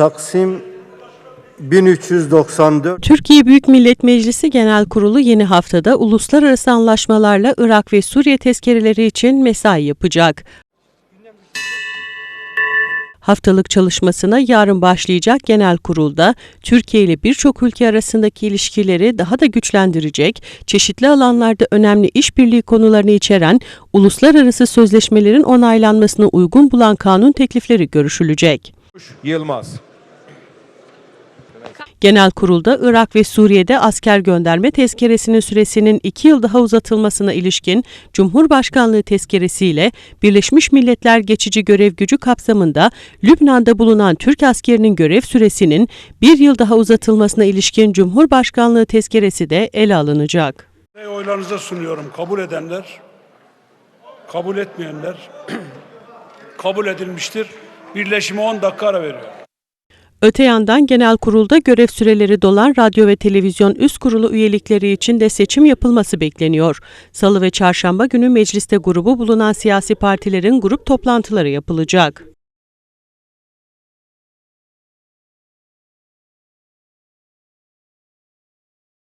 Taksim 1394 Türkiye Büyük Millet Meclisi Genel Kurulu yeni haftada uluslararası anlaşmalarla Irak ve Suriye tezkereleri için mesai yapacak. Haftalık çalışmasına yarın başlayacak genel kurulda Türkiye ile birçok ülke arasındaki ilişkileri daha da güçlendirecek, çeşitli alanlarda önemli işbirliği konularını içeren uluslararası sözleşmelerin onaylanmasına uygun bulan kanun teklifleri görüşülecek. Yılmaz. Genel kurulda Irak ve Suriye'de asker gönderme tezkeresinin süresinin iki yıl daha uzatılmasına ilişkin Cumhurbaşkanlığı tezkeresiyle Birleşmiş Milletler geçici görev gücü kapsamında Lübnan'da bulunan Türk askerinin görev süresinin bir yıl daha uzatılmasına ilişkin Cumhurbaşkanlığı tezkeresi de ele alınacak. Ve oylarınıza sunuyorum. Kabul edenler, kabul etmeyenler kabul edilmiştir. Birleşime 10 dakika ara veriyor. Öte yandan genel kurulda görev süreleri dolan radyo ve televizyon üst kurulu üyelikleri için de seçim yapılması bekleniyor. Salı ve çarşamba günü mecliste grubu bulunan siyasi partilerin grup toplantıları yapılacak.